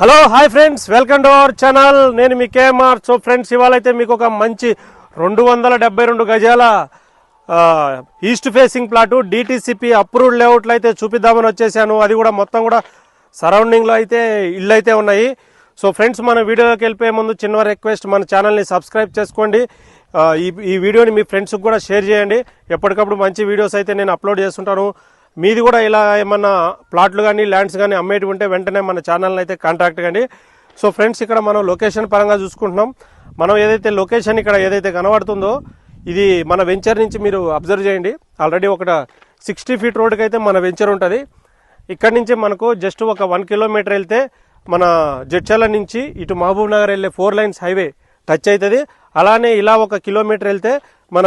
Hello hi friends welcome to our channel. నేను మీ KMR. So friends ఇవాళ అయితే మీకు ఒక మంచి రెండు వందల డెబ్బై రెండు గజాల east facing plot DTCP approved లేఅవుట్లు అయితే చూపిద్దామని వచ్చేసాను. అది కూడా మొత్తం కూడా సరౌండింగ్లో అయితే ఇళ్ళు అయితే ఉన్నాయి. సో ఫ్రెండ్స్ మన వీడియోలోకి వెళ్ళిపోయే ముందు చిన్న రిక్వెస్ట్ మన ఛానల్ని సబ్స్క్రైబ్ చేసుకోండి. ఈ ఈ వీడియోని మీ ఫ్రెండ్స్కి కూడా షేర్ చేయండి. ఎప్పటికప్పుడు మంచి వీడియోస్ అయితే నేను అప్లోడ్ చేస్తుంటాను. మీది కూడా ఇలా ఏమన్నా ప్లాట్లు కానీ ల్యాండ్స్ కానీ అమ్మేటి ఉంటే వెంటనే మన ఛానల్ని అయితే కాంటాక్ట్ కండి. సో ఫ్రెండ్స్ ఇక్కడ మనం లొకేషన్ పరంగా చూసుకుంటున్నాం. మనం ఏదైతే లొకేషన్ ఇక్కడ ఏదైతే కనబడుతుందో ఇది మన వెంచర్ నుంచి మీరు అబ్జర్వ్ చేయండి. ఆల్రెడీ ఒక సిక్స్టీ ఫీట్ రోడ్కి అయితే మన వెంచర్ ఉంటుంది. ఇక్కడ నుంచి మనకు జస్ట్ ఒక వన్ కిలోమీటర్ వెళ్తే మన జడ్చల నుంచి ఇటు మహబూబ్ నగర్ వెళ్ళే ఫోర్ లైన్స్ హైవే టచ్ అవుతుంది. అలానే ఇలా ఒక కిలోమీటర్ వెళ్తే మన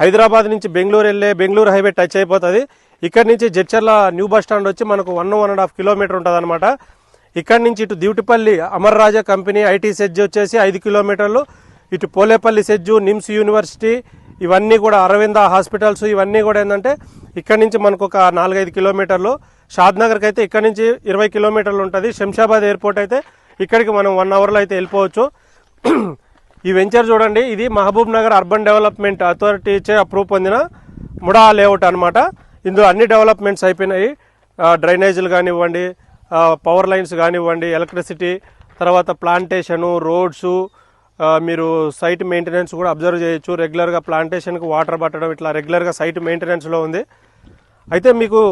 హైదరాబాద్ నుంచి బెంగళూరు వెళ్ళే బెంగళూరు హైవే టచ్ అయిపోతుంది. ఇక్కడ నుంచి జడ్చర్ల న్యూ బస్ స్టాండ్ వచ్చి మనకు one one and half kilometre ఉంటుంది అనమాట ఇక్కడ నుంచి ఇటు Divitipalli Amar Raja company IT SEZ వచ్చేసి ఐదు కిలోమీటర్లు. ఇటు పోలేపల్లి సెజ్జు నిమ్స్ యూనివర్సిటీ ఇవన్నీ కూడా అరవింద హాస్పిటల్స్ ఇవన్నీ కూడా ఏంటంటే ఇక్కడ నుంచి మనకు ఒక నాలుగైదు కిలోమీటర్లు. షాద్ నగర్కి అయితే ఇక్కడ నుంచి ఇరవై కిలోమీటర్లు ఉంటుంది. శంషాబాద్ ఎయిర్పోర్ట్ అయితే ఇక్కడికి మనం వన్ అవర్లో అయితే వెళ్ళిపోవచ్చు. ఈ వెంచర్ చూడండి ఇది Mahabubnagar urban development authority approve పొందిన ముడా లేఅవుట్ అనమాట ఇందులో అన్ని డెవలప్మెంట్స్ అయిపోయినాయి. డ్రైనేజీలు కానివ్వండి పవర్ లైన్స్ కానివ్వండి ఎలక్ట్రిసిటీ తర్వాత ప్లాంటేషను రోడ్సు మీరు సైట్ మెయింటెనెన్స్ కూడా అబ్జర్వ్ చేయొచ్చు. రెగ్యులర్గా ప్లాంటేషన్కి వాటర్ పట్టడం ఇట్లా రెగ్యులర్గా సైట్ మెయింటెనెన్స్లో ఉంది. అయితే మీకు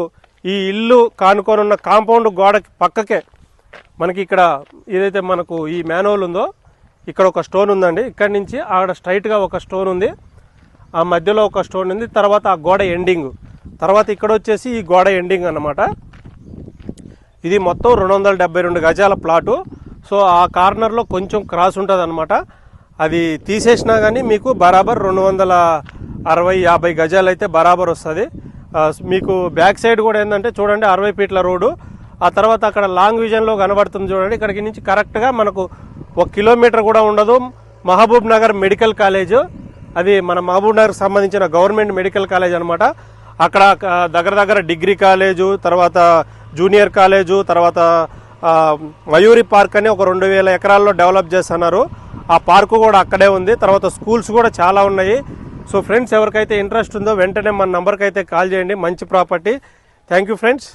ఈ ఇల్లు కానుకొని ఉన్న కాంపౌండ్ గోడకి పక్కకే మనకి ఇక్కడ ఏదైతే మనకు ఈ మ్యానువల్ ఉందో ఇక్కడ ఒక స్టోన్ ఉందండి. ఇక్కడ నుంచి ఆడ స్ట్రైట్గా ఒక స్టోన్ ఉంది. ఆ మధ్యలో ఒక స్టోన్ ఉంది. తర్వాత ఆ గోడ ఎండింగ్. తర్వాత ఇక్కడ వచ్చేసి ఈ గోడ ఎండింగ్ అన్నమాట. ఇది మొత్తం రెండు వందల డెబ్బై రెండు గజాల ప్లాటు. సో ఆ కార్నర్లో కొంచెం క్రాస్ ఉంటుంది అనమాట అది తీసేసినా కానీ మీకు బరాబర్ రెండు వందల అరవై యాభై గజాలు అయితే బరాబర్ వస్తుంది. మీకు బ్యాక్ సైడ్ కూడా ఏంటంటే చూడండి అరవై ఫీట్ల రోడ్డు. ఆ తర్వాత అక్కడ లాంగ్ విజన్లో కనబడుతుంది చూడండి. ఇక్కడికి నుంచి కరెక్ట్గా మనకు ఒక కిలోమీటర్ కూడా ఉండదు. Mahabub Nagar medical college. అది మన మహబూబ్ నగర్ సంబంధించిన గవర్నమెంట్ మెడికల్ కాలేజ్ అనమాట అక్కడ దగ్గర దగ్గర డిగ్రీ కాలేజు తర్వాత జూనియర్ కాలేజు తర్వాత మయూరి పార్క్ అని ఒక రెండు వేల ఎకరాల్లో డెవలప్ చేస్తున్నారు. ఆ పార్కు కూడా అక్కడే ఉంది. తర్వాత స్కూల్స్ కూడా చాలా ఉన్నాయి. సో ఫ్రెండ్స్ ఎవరికైతే ఇంట్రెస్ట్ ఉందో వెంటనే మన నంబర్కి అయితే కాల్ చేయండి. మంచి ప్రాపర్టీ. Thank you friends.